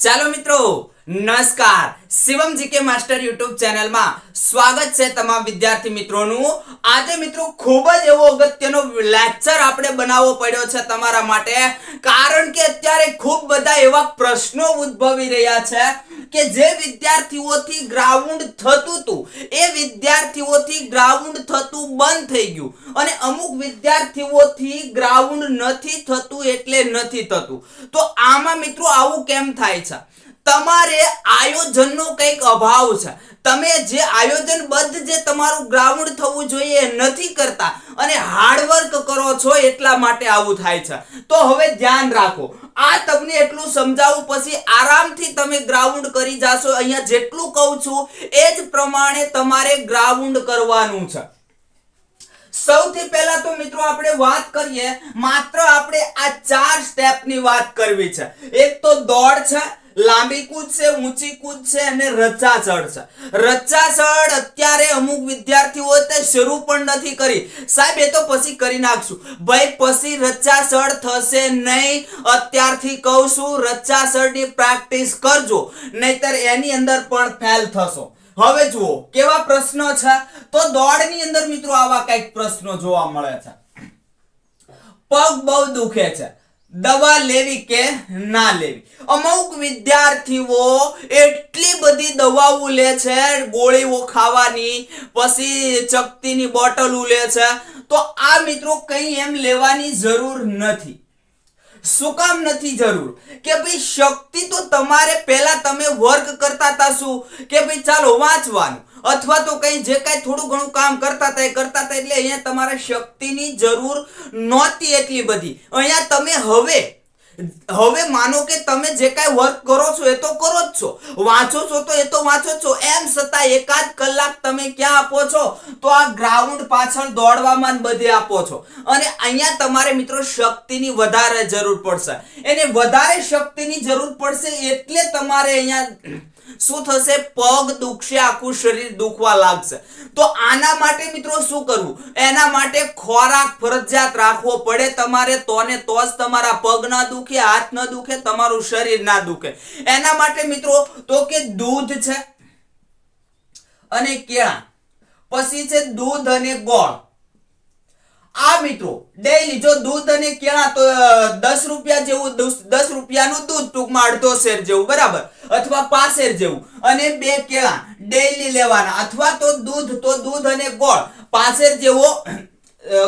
ચાલો મિત્રો નમસ્કાર. શિવમ જીકે માસ્ટર યુટ્યુબ ચેનલમાં સ્વાગત છે તમામ વિદ્યાર્થી મિત્રોનું. આજે મિત્રો ખૂબ જ એવો અગત્યનો લેક્ચર આપણે બનાવવો પડ્યો છે તમારા માટે. કારણ કે અત્યારે ખૂબ બધા એવા પ્રશ્નો ઉદ્ભવી રહ્યા છે કે જે વિદ્યાર્થીઓથી ગ્રાઉન્ડ થતું હતું, એ વિદ્યાર્થીઓથી ગ્રાઉન્ડ થતું બંધ થઈ ગયું. અને અમુક વિદ્યાર્થીઓથી ગ્રાઉન્ડ નથી થતું એટલે નથી થતું. તો આમાં મિત્રો આવું કેમ થાય છે? તમારે આયોજનનો કંઈક અભાવ છે. તમે જે આયોજનબદ્ધ જે તમારું ગ્રાઉન્ડ થવું જોઈએ નથી કરતા અને હાર્ડવર્ક કરો છો એટલા માટે આવું થાય છે. તો હવે ધ્યાન રાખો. આ તમને એટલું સમજાવું પછી આરામથી તમે ગ્રાઉન્ડ કરી જાશો. અહીંયા જેટલું કહું છું, એ જ પ્રમાણે તમારે ગ્રાઉન્ડ કરવાનું છે. સૌથી પહેલા તો મિત્રો આપણે વાત કરીએ, માત્ર આપણે આ ચાર સ્ટેપની વાત કરવી છે. એક તો દોડ છે લાંબી કૂદ છે ઊંચી કૂદ અને ચડ છે. રચાસળ અત્યારે અમુક વિદ્યાર્થીઓ તે શરૂ પણ નથી કરી. સાહેબ, એ તો પછી કરી નાખશું. ભાઈ, પછી રચાસળ થશે નહીં. અત્યારથી કહું છું રચાસળની પ્રેક્ટિસ કરજો. નહીતર એની અંદર પણ ફેલ થશો. હવે જુઓ, કેવા પ્રશ્નો છે? તો દોડની અંદર મિત્રો આવા કંઈક પ્રશ્નો જોવા મળે છે. પગ બહુ દુખે છે. દવા લેવી કે ના લેવી? અમુક વિદ્યાર્થીઓ એટલી બધી દવાઓ લે છે, ગોળીઓ ખાવાની, પછી ચકતીની બોટલો લે છે. તો આ મિત્રો કંઈ એમ લેવાની જરૂર નથી. શું કામ નથી જરૂર? કે ભાઈ શક્તિ તો તમારે પહેલા તમે વર્ક કરતા હતા શું? કે ભાઈ ચાલો વાંચવાનું. અથવા તો કઈ જે કાંઈ થોડું ઘણું કામ કરતા હતા એ કરતા હતા એટલે અહીંયા તમારે શક્તિની જરૂર નહોતી એટલી બધી. અહીંયા તમે હવે હવે માનો કે તમે જે કાંઈ વર્ક કરો છો એ તો કરો જ છો. વાંચો છો તો એ તો વાંચો છો. એમ છતાં એકાદ કલાક તમે ક્યાં આપો છો? તો આ ગ્રાઉન્ડ પાછળ દોડવામાં બધે આપો છો. અને અહીંયા તમારે મિત્રો શક્તિની વધારે જરૂર પડશે. એને વધારે શક્તિની જરૂર પડશે એટલે તમારે અહીંયા શું થશે? પગ દુખશે, આખું શરીર દુખવા લાગશે. તો આના માટે મિત્રો શું કરવું? એના માટે ખોરાક, ફરજિયાત રાખવો પડે તમારે. તો ને તો જ તમારા પગ ના દુખે, હાથ ન દુખે, તમારું શરીર ના દુખે. એના માટે મિત્રો, તો કે દૂધ છે અને કેળા. પછી છે દૂધ અને ગોળ. આ મિત્રો ડેઈલી જો દૂધ અને કેળા તો દસ રૂપિયા જેવું દસ- રૂપિયાનું દૂધ ટૂંકમાં અડધો શેર જેવું, બરાબર? અથવા પાસેર જેવું. અને બે કેળા ડેઈલી લેવાના. અથવા તો દૂધ તો દૂધ અને ગોળ. પાસેર જેવો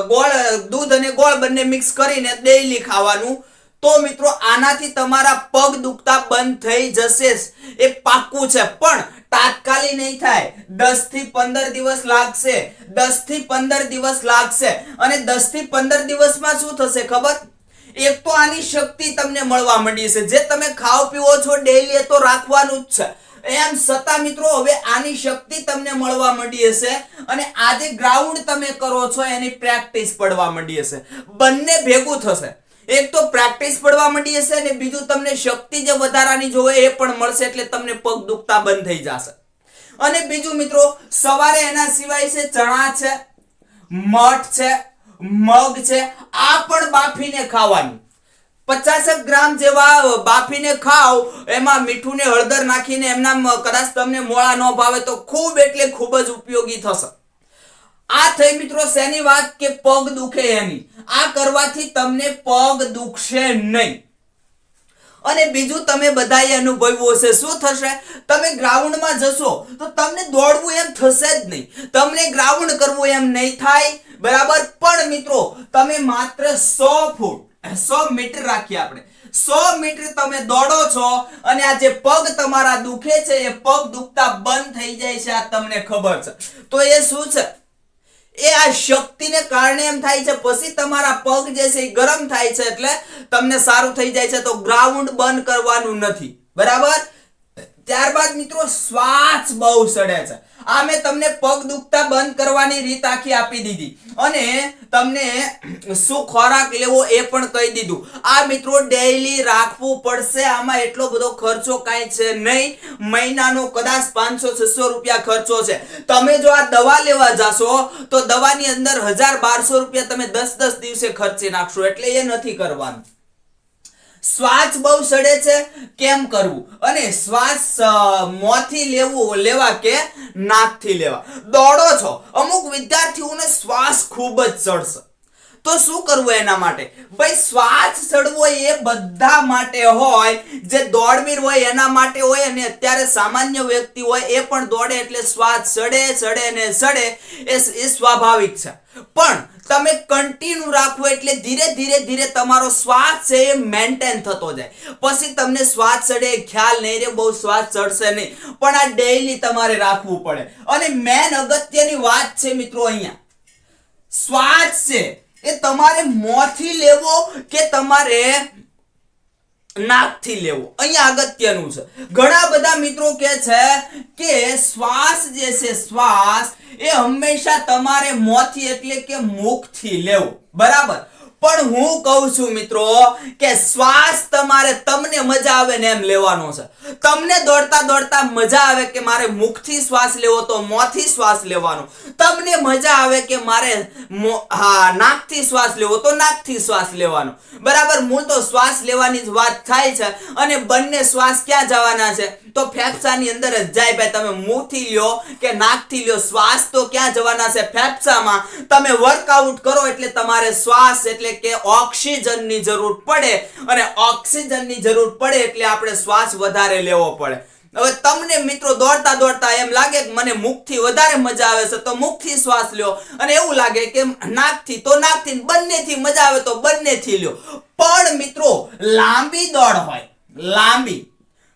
ગોળ દૂધ અને ગોળ બંને મિક્સ કરીને ડેઈલી ખાવાનું તો મિત્રો, આનાથી તમારા પગ દુખતા બંધ થઈ જશે એ પાક્કું છે. પણ તાત્કાલિક નહીં થાય. દસથી પંદર દિવસ લાગશે. દસથી પંદર દિવસ લાગશે. અને દસથી પંદર દિવસમાં શું થશે ખબર? એક તો આની શક્તિ તમને મળવા માંડી છે. જે તમે ખાઓ પીવો છો ડેઈલી એ તો રાખવાનું જ છે. એમ છતાં મિત્રો, હવે આની શક્તિ તમને મળવા માંડી હશે અને આજે ગ્રાઉન્ડ તમે કરો છો, એની પ્રેક્ટિસ પડવા માંડી હશે. બંને ભેગું થશે. એક તો પ્રેક્ટિસ પડવા માંડી હશે અને બીજું તમને શક્તિ જે વધારાની જોવે એ પણ મળશે એટલે તમને પગ દુખતા બંધ થઈ જશે. અને બીજું મિત્રો, સવારે એના સિવાય છે ચણા છે, મઠ છે, મગ છે, આ પણ બાફીને ખાવાનું. પચાસક ગ્રામ જેવા બાફીને ખાવ એમાં મીઠું ને હળદર નાખીને એમના કદાચ તમને મોળા ન ભાવે તો ખૂબ એટલે ખૂબ જ ઉપયોગી થશે. આ થઈ મિત્રો શેની વાત કે પગ દુખે એની? આ કરવાથી તમને પગ દુખશે નહીં. અને બીજું તમે બધાએ અનુભવ્યું હશે. શું થશે? તમે ગ્રાઉન્ડમાં જશો તો તમને દોડવું એમ થશે જ નહીં. તમને ગ્રાઉન્ડ કરવું એમ નહીં થાય. બરાબર? પણ મિત્રો, તમે માત્ર સો ફૂટ, સો મીટર રાખીએ આપણે. સો મીટર તમે દોડો છો અને આ જે પગ તમારા દુખે છે, એ પગ દુખતા બંધ થઈ જાય છે, આ તમને ખબર છે. તો એ શું છે? એ આ શક્તિને કારણે એમ થાય છે, પછી તમારા પગ જે છે એ ગરમ થાય છે એટલે તમને સારું થઈ જાય છે, તો ગ્રાઉન્ડ બંધ કરવાનું નથી. બરાબર? ત્યારબાદ મિત્રો શ્વાસ બહુ સડે છે. આ મેં તમને પગ દુખતા બંધ કરવાની રીત આખી આપી દીધી. અને તમને શું ખોરાક લેવો એ પણ કહી દીધું. આ મિત્રો ડેઈલી રાખવું પડશે. આમાં એટલો બધો ખર્ચો કાંઈ છે નહીં. મહિનાનો કદાચ પાંચસો, છસો રૂપિયા ખર્ચો છે. તમે જો આ દવા લેવા જાશો, તો દવાની અંદર હજાર બારસો રૂપિયા તમે દસ દસ દિવસે ખર્ચી નાખશો. એટલે એ નથી કરવાનું. શ્વાસ બહુ સડે છે, કેમ કરવું? અને શ્વાસ મોંથી લેવું, લેવા કે નાકથી લેવા? દોડો છો. અમુક વિદ્યાર્થીઓને શ્વાસ ખૂબ જ ચડશે તો શું કરવું એના માટે? ભાઈ, શ્વાસ ચડવો એ બધા માટે હોય, જે દોડવીર હોય એના માટે હોય, અને અત્યારે સામાન્ય વ્યક્તિ હોય એ પણ દોડે એટલે શ્વાસ ચડે ચડે ને ચડે એ સ્વાભાવિક છે. પણ તમે કન્ટિન્યુ રાખવો એટલે ધીરે ધીરે ધીરે તમારો શ્વાસ છે એ મેન્ટેન થતો જાય. પછી તમને શ્વાસ ચડે, ખ્યાલ નહીં રે બહુ શ્વાસ ચડશે નહીં. પણ આ ડેઈલી તમારે રાખવું પડે. અને મેન અગત્યની વાત છે મિત્રો અહીંયા. શ્વાસ છે એ તમારે મોંથી લેવો કે તમારે નાકથી લેવો. અહીંયા અગત્યનું છે. ઘણા બધા મિત્રો કે છે કે શ્વાસ જે છે, શ્વાસ એ હંમેશા તમારે મોંથી એટલે કે મુખથી લેવો. બરાબર? પણ હું કહું છું મિત્રો કે શ્વાસ તમારે તમને મજા આવે ને એમ લેવાનો છે. તમને દોડતા દોડતા મજા આવે કે મારે મુખથી શ્વાસ લેવો તો મોંથી શ્વાસ લેવાનો. તમને મજા આવે કે મારે હા, નાકથી શ્વાસ લેવો તો નાકથી શ્વાસ લેવાનો. બરાબર, મૂળ તો શ્વાસ લેવાની જ વાત થાય છે અને બંને શ્વાસ ક્યાં જવાના છે? તો ફેફસાની અંદર જ જાય ભાઈ. તમે મુંહથી લ્યો કે નાકથી લ્યો. શ્વાસ તો ક્યાં જવાના છે ફેફસામાં? તમે વર્કઆઉટ કરો એટલે તમારે શ્વાસ એટલે કે ઓક્સિજનની જરૂર પડે. અને ઓક્સિજનની જરૂર પડે એટલે આપણે શ્વાસ વધારે લેવો પડે. હવે તમને મિત્રો દોડતા દોડતા એમ લાગે કે મને મુખથી વધારે મજા આવે છે, તો મુખથી શ્વાસ લ્યો. અને એવું લાગે કે નાકથી, તો નાકથી બંનેથી મજા આવે તો બંનેથી લ્યો. પણ મિત્રો, લાંબી દોડ હોય. લાંબી.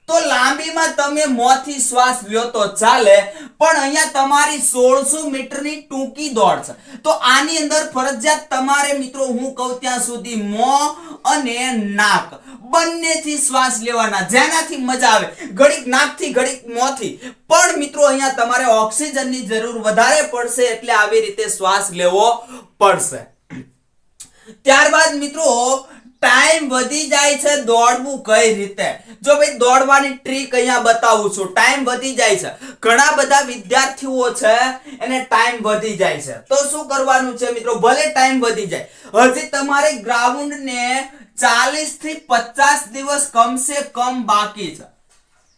તો લાંબીમાં તમે મોથી શ્વાસ લ્યો તો ચાલે, પણ અહીંયા તમારી સોળસો મીટરની ટૂંકી દોડ છે. તો આની અંદર ફરજિયાત તમારે મિત્રો, હું કહું ત્યાં સુધી મોં અને નાક બંનેથી શ્વાસ લેવાના, જેનાથી મજા આવે. ઘડીક નાકથી, ઘડીક મોથી. પણ મિત્રો, અહીંયા તમારે ઓક્સિજનની જરૂર વધારે પડશે એટલે આવી રીતે શ્વાસ લેવો પડશે. ત્યારબાદ મિત્રો ટાઈમ વધી જાય છે દોડવું કઈ રીતે? જો ભાઈ દોડવાની ટ્રીક અહીંયા બતાવું છું. ટાઈમ વધી જાય છે. ઘણા બધા વિદ્યાર્થીઓ છે, એને ટાઈમ વધી જાય છે. તો શું કરવાનું છે મિત્રો? ભલે ટાઈમ વધી જાય. હજી તમારે ગ્રાઉન્ડ ને ચાલીસથી પચાસ દિવસ કમસે કમ બાકી છે.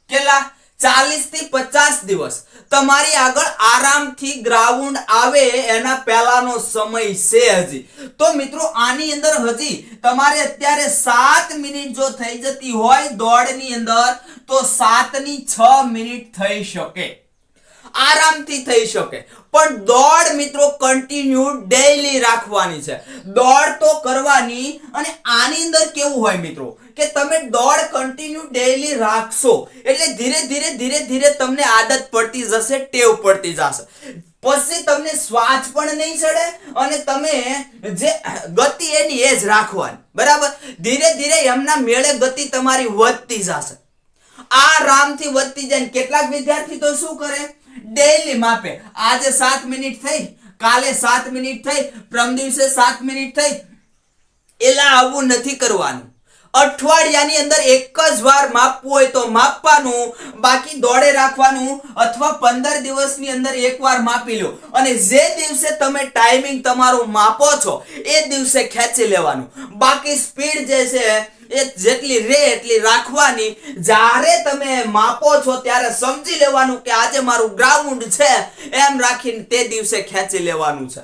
કેટલા? ચાલીસથી પચાસ દિવસ. તમારી આગળ આરામથી ગ્રાઉન્ડ આવે એના પહેલાનો સમય છે હજી. તો મિત્રો, આની અંદર હજી તમારે અત્યારે સાત મિનિટ જો થઈ જતી હોય દોડની અંદર, તો સાતની છ મિનિટ થઈ શકે. આરામથી થઈ શકે. પણ દોડ મિત્રો કન્ટિન્યુ ડેઈલી રાખવાની છે. દોડ તો કરવાની અને આની અંદર કેવું હોય મિત્રો? કે તમે દોડ કન્ટિન્યુ ડેઈલી રાખશો. એટલે ધીરે ધીરે ધીરે ધીરે તમને આદત પડતી જશે, ટેવ પડતી જશે. પછી તમને શ્વાસ પણ નહીં ચડે અને તમે જે ગતિ એની એ જ રાખવાની. બરાબર? ધીરે ધીરે એમના મેળે ગતિ તમારી વધતી જશે. આ રામથી વધતી જાય કેટલાક વિદ્યાર્થી તો શું કરે? ડેઈલી માપે. આજે સાત મિનિટ થઈ, કાલે સાત મિનિટ થઈ પ્રમ દિવસે સાત મિનિટ થઈ. એલા આવું નથી કરવાનું. અઠવાડિયાની અંદર એક જ વાર માપવું હોય તો માપવાનું, બાકી દોડે રાખવાનું અથવા પંદર દિવસની અંદર એક વાર માપી લો અને જે દિવસે તમે ટાઈમિંગ તમારું માપો છો, એ દિવસે ખેંચી લેવાનું. બાકી સ્પીડ જે છે, એ જેટલી રે એટલી રાખવાની. જ્યારે તમે માપો છો ત્યારે સમજી લેવાનું કે આજે મારું ગ્રાઉન્ડ છે, એમ રાખીને તે દિવસે ખેંચી લેવાનું છે.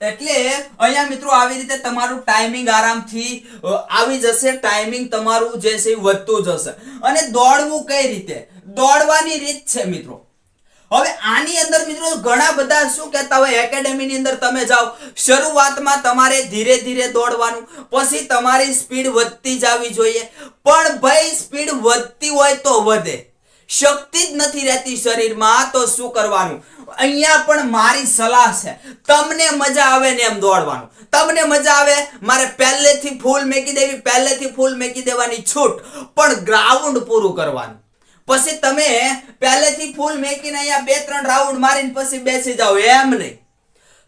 એટલે અહીંયા મિત્રો આવી રીતે તમારું ટાઈમિંગ આરામથી આવી જશે ટાઈમિંગ તમારું જે છે વધતું જશે. અને દોડવું કઈ રીતે? દોડવાની રીત છે મિત્રો. હવે આની અંદર મિત્રો ઘણા બધા શું કહેતા હોય એકેડેમીની અંદર તમે જાઓ, શરૂઆતમાં તમારે ધીરે ધીરે દોડવાનું, પછી તમારી સ્પીડ વધતી જવી જોઈએ. પણ ભાઈ સ્પીડ વધતી હોય તો વધે. શક્તિ જ નથી રહેતી શરીરમાં, તો શું કરવાનું? અહીંયા પણ મારી સલાહ છે. તમને મજા આવે ને એમ દોડવાનું. તમને મજા આવે, મારે પહેલેથી ફૂલ મેકી દેવી, પહેલેથી ફૂલ મેકી દેવાની છૂટ, પણ ગ્રાઉન્ડ પૂરું કરવાનું. પછી તમે પહેલેથી ફૂલ મેકીને અહીંયા બે ત્રણ રાઉન્ડ મારીને પછી બેસી જાઓ, એમ નહીં.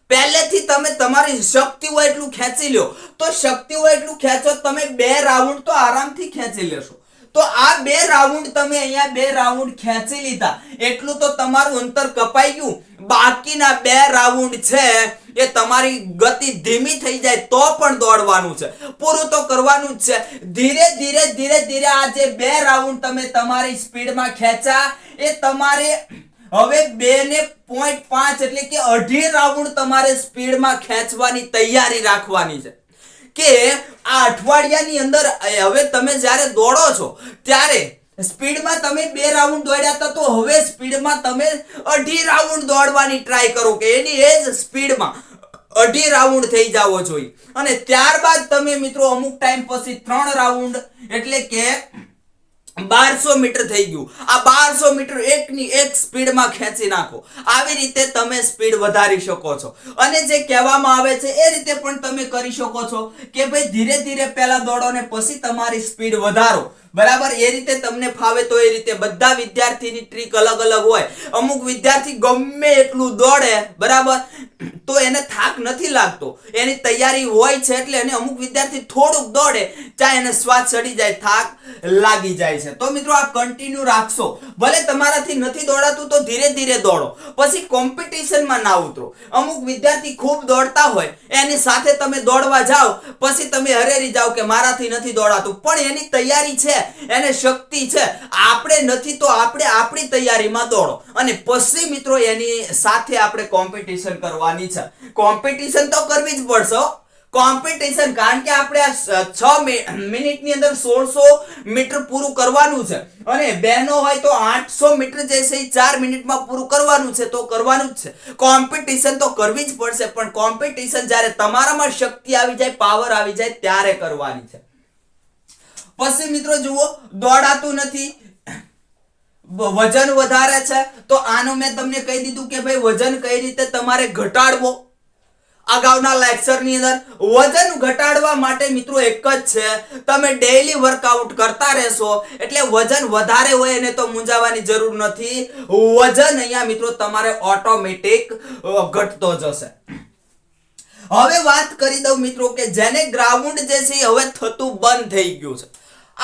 પહેલેથી તમે તમારી શક્તિ હોય એટલું ખેંચી લો તો શક્તિ હોય એટલું ખેંચો તમે બે રાઉન્ડ તો આરામથી ખેંચી લેશો. તો આ બે રાઉન્ડ તમે અહીંયા બે રાઉન્ડ ખેંચી લીધા. એટલું તો તમારું અંતર કપાઈ ગયું. બાકીના બે રાઉન્ડ છે એ તમારી ગતિ ધીમી થઈ જાય તો પણ દોડવાનું છે. પૂરું તો કરવાનું જ છે. ધીરે ધીરે ધીરે ધીરે આ જે બે રાઉન્ડ તમે તમારી સ્પીડમાં ખેંચા એ તમારે હવે બે ને પોઈન્ટ પાંચ એટલે કે અઢી રાઉન્ડ તમારે સ્પીડમાં ખેંચવાની તૈયારી રાખવાની છે. કે આ અઠવાડિયાની અંદર હવે તમે જ્યારે દોડો છો, ત્યારે સ્પીડમાં તમે બે રાઉન્ડ દોડ્યા હતા તો હવે સ્પીડમાં તમે અઢી રાઉન્ડ દોડવાની ટ્રાય કરો કે એની એ જ સ્પીડમાં અઢી રાઉન્ડ થઈ જાવો જોઈએ. અને ત્યારબાદ તમે મિત્રો અમુક ટાઈમ પછી ત્રણ રાઉન્ડ એટલે કે બારસો મીટર થઈ ગયું. આ બારસો મીટર એકની એક સ્પીડમાં ખેંચી નાખો. આવી રીતે તમે સ્પીડ વધારી શકો છો. અને જે કહેવામાં આવે છે, એ રીતે પણ તમે કરી શકો છો કે ભાઈ ધીરે ધીરે પહેલા દોડો ને પછી તમારી સ્પીડ વધારો. બરાબર? એ રીતે તમને ફાવે તો એ રીતે. બધા વિદ્યાર્થીની ટ્રીક અલગ અલગ હોય. અમુક વિદ્યાર્થી ગમે એટલું દોડે, બરાબર? તો એને થાક નથી લાગતો. એની તૈયારી હોય છે એટલે એને અમુક વિદ્યાર્થી થોડુંક દોડે ચાહે એને શ્વાસ ચડી જાય, થાક લાગી જાય છે. તો મિત્રો આ કન્ટિન્યુ રાખશો. ભલે તમારાથી નથી દોડાતું, તો ધીરે ધીરે દોડો. પછી કોમ્પિટિશનમાં ના ઉતરો. અમુક વિદ્યાર્થી ખૂબ દોડતા હોય, એની સાથે તમે દોડવા જાઓ, પછી તમે હરેરી જાઓ કે મારાથી નથી દોડાતું. પણ એની તૈયારી છે. એને શક્તિ છે. આપણે નથી તો આપણે આપણી તૈયારીમાં દોડો. અને પછી મિત્રો એની સાથે આપણે કોમ્પિટિશન કરવાની છે. કોમ્પિટિશન તો કરવી જ પડશે કોમ્પિટિશન કારણ કે આપણે આ છ મિનિટની અંદર સોળસો મીટર પૂરું કરવાનું છે. અને બહેનો હોય તો આઠસો મીટર જે છે એ ચાર મિનિટમાં પૂરું કરવાનું છે તો કરવાનું જ છે. કોમ્પિટિશન તો કરવી જ પડશે, પણ કોમ્પિટિશન જ્યારે તમારામાં શક્તિ આવી જાય પાવર આવી જાય, ત્યારે કરવાની છે. પછી મિત્રો જુઓ, દોડાતું નથી. વજન વધારે છે, તો આનું મેં તમને કહી દીધું કે ભાઈ વજન કઈ રીતે તમારે ઘટાડવો. અગાઉના લેક્ચરની અંદર વજન ઘટાડવા માટે મિત્રો એક જ છે, તમે ડેઈલી વર્કઆઉટ કરતા રહેશો, એટલે વજન વધારે હોય એને તો મૂંઝાવાની જરૂર નથી. વજન અહીંયા મિત્રો તમારે ઓટોમેટિક ઘટતો જશે હવે વાત કરી દઉં મિત્રો કે જેને ગ્રાઉન્ડ જે છે હવે થતું બંધ થઈ ગયું છે.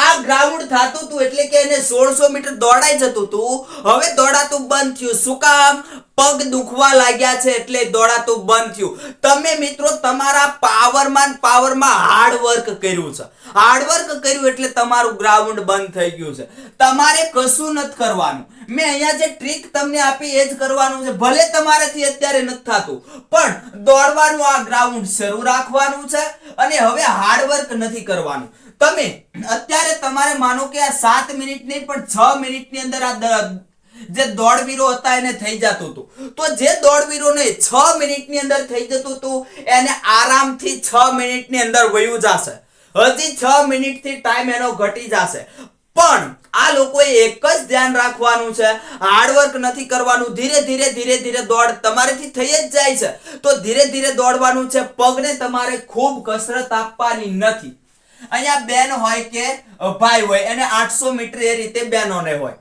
આ ગ્રાઉન્ડ થતું હતું એટલે કે એને સોળસો મીટર દોડાઈ જતું હતું હવે દોડાતું બંધ થયું. શું કામ? પગ દુખવા લાગ્યા છે એટલે દોડાતું બંધ થયું. તમે મિત્રો તમારા પાવરમાં પાવરમાં હાર્ડ કર્યું છે. હાર્ડ કર્યું એટલે તમારું ગ્રાઉન્ડ બંધ થઈ ગયું છે. તમારે કશું નથી કરવાનું. મેં અહીંયા જે ટ્રીક તમને આપી એ જ કરવાનું છે. ભલે તમારાથી અત્યારે નથી થતું, પણ દોડવાનું આ ગ્રાઉન્ડ શરૂ રાખવાનું છે અને હવે હાર્ડ વર્ક નથી કરવાનું. તમે અત્યારે તમારે માનો કે આ સાત મિનિટ નહીં, પણ છ મિનિટની અંદર આ જે દોડવીરો હતા એને થઈ જતું હતું. તો જે દોડવીરોને છ મિનિટની અંદર થઈ જતું હતું, એને આરામથી છ મિનિટની અંદર વયું જશે. હજી છ મિનિટથી ટાઈમ એનો ઘટી જશે. પણ આ લોકોએ એક જ ધ્યાન રાખવાનું છે હાર્ડવર્ક નથી કરવાનું. ધીરે ધીરે ધીરે ધીરે દોડ તમારેથી થઈ જ જાય છે. તો ધીરે ધીરે દોડવાનું છે, પગને તમારે ખૂબ કસરત આપવાની નથી. અહીંયા બેન હોય કે ભાઈ હોય, એને આઠસો મીટર એ રીતે બેનોને હોય.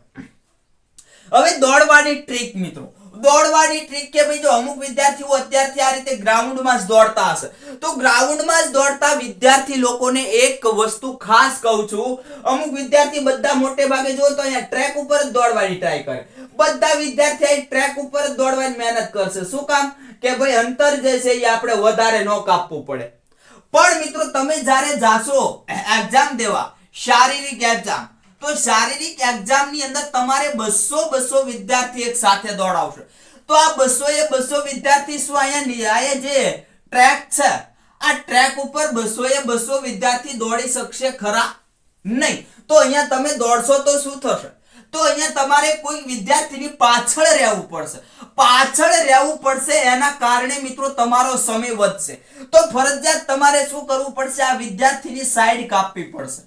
હવે દોડવાની ટ્રીક મિત્રો. દોડવાની ટ્રીક કે ભાઈ જો અમુક વિદ્યાર્થીઓ અત્યારથી આ રીતે ગ્રાઉન્ડમાં જ દોડતા હશે. તો ગ્રાઉન્ડમાં જ દોડતા વિદ્યાર્થી લોકોને એક વસ્તુ ખાસ કહું છું. અમુક વિદ્યાર્થી બધા મોટે ભાગે જો તો અહીંયા ટ્રેક ઉપર જ દોડવાની ટ્રાય કરે. બધા વિદ્યાર્થી અહીં ટ્રેક ઉપર જ દોડવાની મહેનત કરશે. શું કામ? કે ભાઈ અંતર જે છે એ આપણે વધારે ન કાપવું પડે. પણ મિત્રો તમે જ્યારે જાશો એક્ઝામ દેવા, શારીરિક એક્ઝામ તો શારીરિક એક્ઝામની અંદર તમારે બસો બસો વિદ્યાર્થી એક સાથે દોડાવશે. તો આ બસો એ બસો વિદ્યાર્થી શું અહીંયા આ જે ટ્રેક છે, આ ટ્રેક ઉપર બસો એ બસો વિદ્યાર્થી દોડી શકશે ખરા? નહીં. તો અહીંયા તમે દોડશો તો શું થશે? તો અહીંયા તમારે કોઈ વિદ્યાર્થીની પાછળ રહેવું પડશે. પાછળ રહેવું પડશે એના કારણે મિત્રો તમારો સમય વધશે. તો ફરજિયાત તમારે શું કરવું પડશે? આ વિદ્યાર્થીની સાઈડ કાપવી પડશે.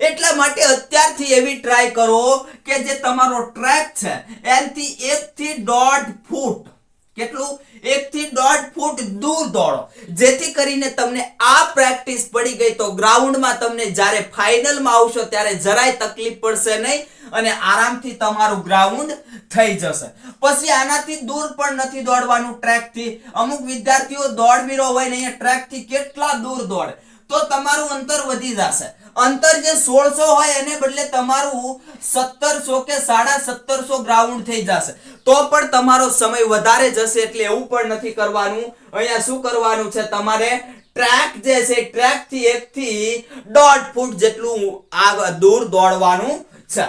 એટલા માટે અત્યારથી એવી ટ્રાય કરો કે જે તમારો ટ્રેક છે, એનથી એક થી દોઢ ફૂટ કેટલું? એક થી દોઢ ફૂટ દૂર દોડો. જેથી કરીને તમને આ પ્રેક્ટિસ પડી ગઈ તો ગ્રાઉન્ડમાં તમને જ્યારે ફાઇનલમાં આવશો ત્યારે જરાય તકલીફ પડશે નહીં અને આરામથી તમારું ગ્રાઉન્ડ થઈ જશે. પછી આનાથી દૂર પણ નથી દોડવાનું ટ્રેકથી અમુક વિદ્યાર્થીઓ દોડવીરો હોય ને અહીંયા ટ્રેકથી કેટલા દૂર દોડે? તો તમારું અંતર વધી જશે. અંતર જે સોળસો હોય એને બદલે તમારું સત્તરસો કે સાડા સત્તરસો ગ્રાઉન્ડ થઈ જશે. તો પણ તમારો સમય વધારે જશે એટલે એવું પણ નથી કરવાનું. અહીંયા શું કરવાનું છે તમારે? ટ્રેક જે છે ટ્રેકથી એક થી દોઢ ફૂટ જેટલું આગળ દૂર દોડવાનું છે.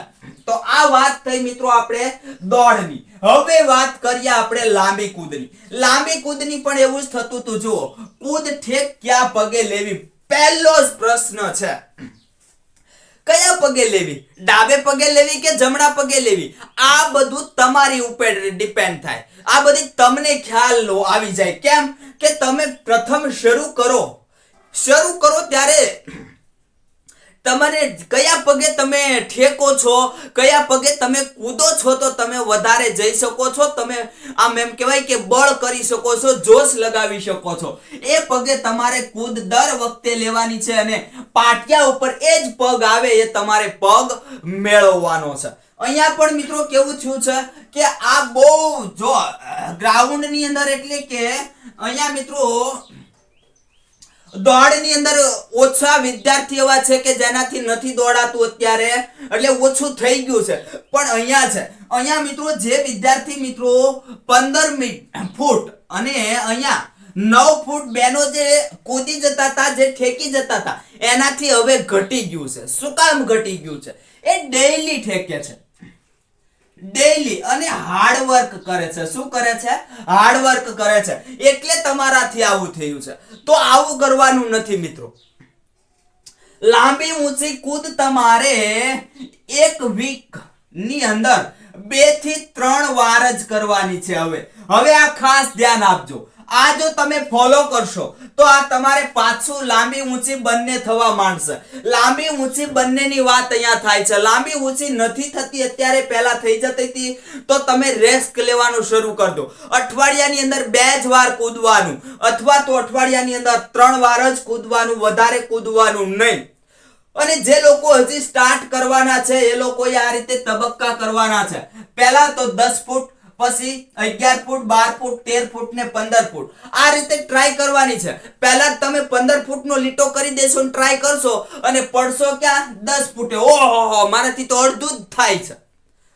તો આ વાત થઈ મિત્રો આપણે દોડની. હવે વાત કરીએ આપણે લાંબી કૂદની. લાંબી કૂદની પણ એવું જ થતું હતું જુઓ. કૂદ ઠેક ક્યાં પગે લેવી? પહેલો જ પ્રશ્ન છે. કયા પગે લેવી? ડાબે પગે લેવી કે જમણા પગે લેવી? આ બધું તમારી ઉપર ડિપેન્ડ થાય. આ બધી તમને ખ્યાલ લો, આવી જાય. કેમ? કે તમે પ્રથમ શરૂ કરો. શરૂ કરો ત્યારે તમારે કયા પગે તમે ઠેકો છો, કયા પગે તમે કૂદો છો તો તમે વધારે જઈ શકો છો, તમે આમ એમ કહેવાય કે બળ કરી શકો છો, જોશ લગાવી શકો છો. એ પગે તમારે કૂદ દર વખતે લેવાની છે અને પાટિયા ઉપર એ જ પગ આવે એ તમારે પગ મેળવવાનો છે. અહીંયા પણ મિત્રો કેવું થયું છે કે આ બહુ જો ગ્રાઉન્ડની અંદર એટલે કે અહીંયા મિત્રો દોડની અંદર ઓછા વિદ્યાર્થી એવા છે કે જેનાથી નથી દોડાતું અત્યારે. એટલે ઓછું થઈ ગયું છે. પણ અહીંયા છે. અહીંયા મિત્રો, જે વિદ્યાર્થી મિત્રો પંદર ફૂટ અને અહીંયા નવ ફૂટ બેનો જે કૂદી જતા હતા, જે ઠેકી જતા હતા, એનાથી હવે ઘટી ગયું છે. શું કામ ઘટી ગયું છે? એ ડેઈલી ઠેકે છે. ડેઈલી અને હાર્ડવર્ક કરે છે. શું કરે છે? હાર્ડવર્ક કરે છે. એટલે તમારાથી આવું થયું છે. તો આવું કરવાનું નથી મિત્રો. લાંબી ઊંચી કૂદ તમારે એક વીકની અંદર બેથી ત્રણ વાર જ કરવાની છે હવે. હવે આ ખાસ ધ્યાન આપજો. આ જો તમે ફોલો કરશો, તો આ તમારે પાછું લાંબી ઊંચી બંને થવા માંડશે. લાંબી ઊંચી બંનેની વાત અહીંયા થાય છે. લાંબી ઊંચી નથી થતી, અત્યારે પહેલા થઈ જતી હતી, તો તમે રેસ્ક લેવાનું શરૂ કરી દો. અઠવાડિયાની અંદર બે જ વાર કૂદવાનું, અથવા તો અઠવાડિયાની અંદર ત્રણ વાર જ કૂદવાનું, વધારે કૂદવાનું નહીં. અને જે લોકો હજી સ્ટાર્ટ કરવાના છે, એ લોકોએ આ રીતે તબક્કા કરવાના છે. પહેલા તો દસ ફૂટ પછી અગિયાર ફૂટ, બાર ફૂટ, તેર ફૂટ ને પંદર ફૂટ. આ રીતે ટ્રાય કરવાની છે. પહેલા તમે પંદર ફૂટ નો લીટો કરી દેશો ને ટ્રાય કરશો અને પડશો ક્યાં? દસ ફૂટે. ઓહો મારાથી તો અડધું જ થાય છે.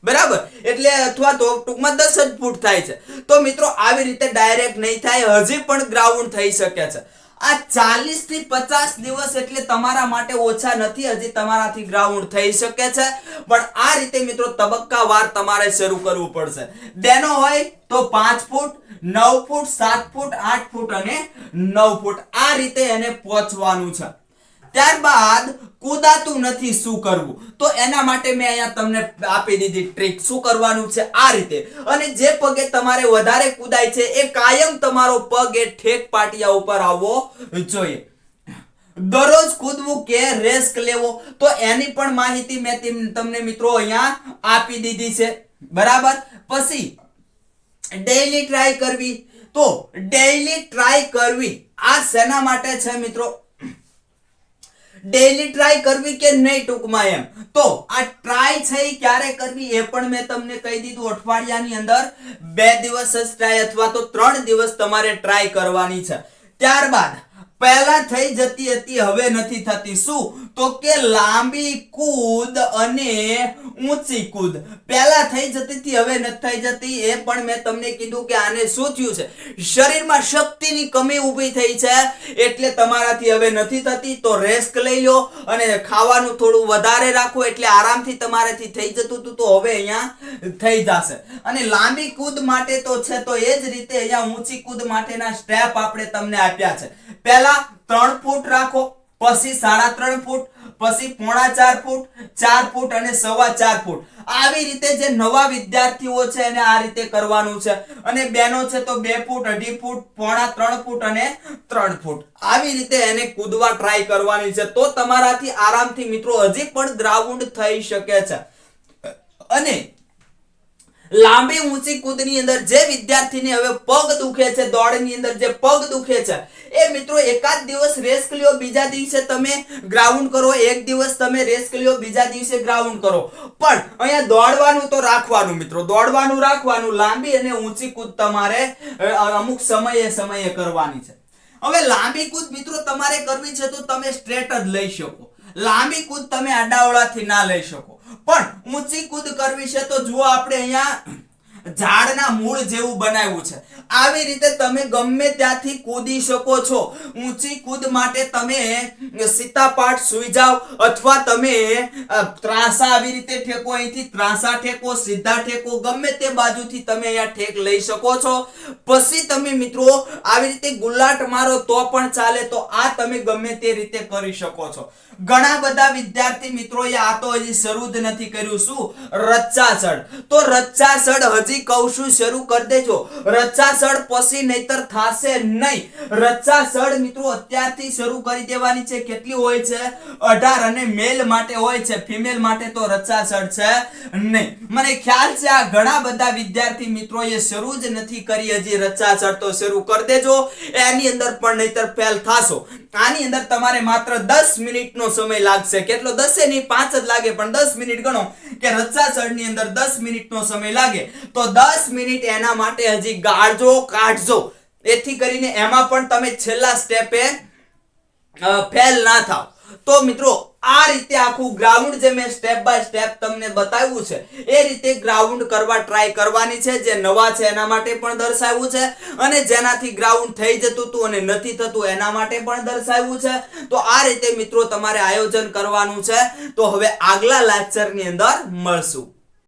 બરાબર? એટલે અથવા તો ટૂંકમાં દસ જ ફૂટ થાય છે. તો મિત્રો, આવી રીતે ડાયરેક્ટ નહીં થાય. હજી પણ ગ્રાઉન્ડ થઈ શકે છે. આ ચાલીસથી પચાસ દિવસ એટલે તમારા માટે ઓછા નથી, હજી તમારાથી ગ્રાઉન્ડ થઈ શકે છે. પણ આ રીતે મિત્રો તબક્કાવાર તમારે શરૂ કરવું પડશે. બેનો હોય તો પાંચ ફૂટ, નવ ફૂટ, સાત ફૂટ, આઠ ફૂટ અને નવ ફૂટ. આ રીતે એને પહોંચવાનું છે. ત્યારબાદ કૂદાતું નથી શું કરવું. તો એના માટે મેં અહીંયા તમને આપી દીધી ટ્રીક શું કરવાનું છે? આ રીતે. અને જે પગે તમારે વધારે કૂદાય છે, એ કાયમ તમારો પગ એ ઠેક પાટિયા ઉપર આવવો જોઈએ. દરરોજ કૂદવું કે રેસ્ક લેવો, તો એની પણ માહિતી મેં તમને મિત્રો અહીંયા આપી દીધી છે. બરાબર? પછી ડેઈલી ટ્રાય કરવી. તો ડેઈલી ટ્રાય કરવી. આ શેના માટે છે મિત્રો? ડેઈલી ટ્રાય કરવી કે નહીં ટૂંકમાં એમ? તો આ ટ્રાય છે ક્યારે કરવી એ પણ મેં તમને કહી દીધું અઠવાડિયાની અંદર. બે દિવસ જ ટ્રાય અથવા તો ત્રણ દિવસ તમારે ટ્રાય કરવાની છે. ત્યારબાદ પહેલા થઈ જતી હતી, હવે નથી થતી. શું? તો કે લાંબી કૂદ અને ઊંચી કૂદ. પહેલા થઈ જતી હતી, હવે નથી થઈ જતી. એ પણ મેં તમને કીધું કે આને શું થયું છે? શરીરમાં શક્તિની કમી ઊભી થઈ છે, એટલે તમારાથી હવે નથી થતી. તો રેસ્ક લઈ લો અને ખાવાનું થોડું વધારે રાખો, એટલે આરામથી તમારાથી થઈ જતું હતું, તો હવે અહીંયા થઈ જશે. અને લાંબી કૂદ માટે તો છે, તો એ જ રીતે અહીંયા ઊંચી કૂદ માટેના સ્ટેપ આપણે તમને આપ્યા છે. પહેલા ત્રણ ફૂટ રાખો, પછી સાડા ત્રણ ફૂટ, પછી પોણા ચાર ફૂટ ચાર ફૂટ અને સવા ચાર ફૂટ. આવી રીતે જે નવા વિદ્યાર્થીઓ છે એને આ રીતે કરવાનું છે. અને બેનો છે તો બે ફૂટ, અઢી ફૂટ, પોણા ત્રણ ફૂટ અને ત્રણ ફૂટ. આવી રીતે એને કૂદવા ટ્રાય કરવાની છે. તો તમારાથી આરામથી મિત્રો હજી પણ ગ્રાઉન્ડ થઈ શકે છે. અને લાંબી ઊંચી કૂદની અંદર જે વિદ્યાર્થીને હવે પગ દુખે છે, દોડની અંદર જે પગ દુખે છે, એ મિત્રો એકાદ દિવસ રેસ લ્યો, બીજા દિવસે તમે ગ્રાઉન્ડ કરો, એક દિવસ તમે રેસ લ્યો, બીજા દિવસે ગ્રાઉન્ડ કરો. પણ અહીંયા દોડવાનું તો રાખવાનું મિત્રો, દોડવાનું રાખવાનું, લાંબી અને ઊંચી કૂદ તમારે અમુક સમયે સમયે કરવાની છે. હવે લાંબી કૂદ મિત્રો તમારે કરવી છે તો તમે સ્ટ્રેટ જ લઈ શકો. લાંબી કૂદ તમે આડાવળાથી ના લઈ શકો. પણ ઊંચી કૂદ કરવી છે તો જુઓ આપણે અહીંયા ઝાડના મૂળ જેવું બનાવ્યું છે. આવી રીતે તમે ગમે ત્યાંથી કૂદી શકો છો. ઊંચી કૂદ માટે તમે સીતાપાટ સુઈ જાઓ અથવા તમે ત્રાસા આવી રીતે ઠેકો, અહીંથી ત્રાંસા ઠેકો, સીધા ઠેકો, ગમે તે બાજુથી તમે અહીંયા ઠેક લઈ શકો છો. પછી તમે મિત્રો આવી રીતે ગુલાટ મારો તો પણ ચાલે તો આ તમે ગમે તે રીતે કરી શકો છો. ઘણા બધા વિદ્યાર્થી મિત્રોએ આ તો હજી શરૂ જ નથી કર્યું. શું? રચ્ચાસળ તો રચ્ચાસળ હજી કહું છું શરૂ કરી દેજો. રચ્ચાસળ પછી નહીતર થાશે નહીં. રચ્ચાસળ મિત્રો અત્યારથી શરૂ કરી દેવાની છે. કેટલી હોય છે? અઢાર અને મેલ માટે હોય છે. ફિમેલ માટે તો રચ્ચાસળ છે નહીં. મને ખ્યાલ છે આ ઘણા બધા વિદ્યાર્થી મિત્રોએ શરૂ જ નથી કરી. હજી રચ્ચાસળ તો શરૂ કરી દેજો. એની અંદર પણ નહીતર ફેલ થાશો. આની અંદર તમારે માત્ર 10 મિનિટનો સમય લાગશે? કેટલો દસે નહીં, પાંચ જ લાગે, પણ દસ મિનિટ ગણો કે રચ્ચાસળની અંદર દસ મિનિટનો સમય લાગે. તો દસ મિનિટ એના માટે હજી ગાળજો, કાઢજો. એથી કરીને એમાં પણ તમે છેલ્લા સ્ટેપે ફેલ ના થાવ. તો મિત્રો, આ રીતે આખું ગ્રાઉન્ડ જે મેં સ્ટેપ બાય સ્ટેપ તમને બતાવ્યું છે, એ રીતે ગ્રાઉન્ડ કરવા ટ્રાય કરવાની છે, જે નવા છે એના માટે પણ દર્શાવ્યું છે, અને જેનાથી ગ્રાઉન્ડ થઈ જતું હતું અને નથી થતું એના માટે પણ દર્શાવ્યું છે. તો આ રીતે મિત્રો તમારે આયોજન કરવાનું છે. તો હવે આગલા લેક્ચરની અંદર મળશું.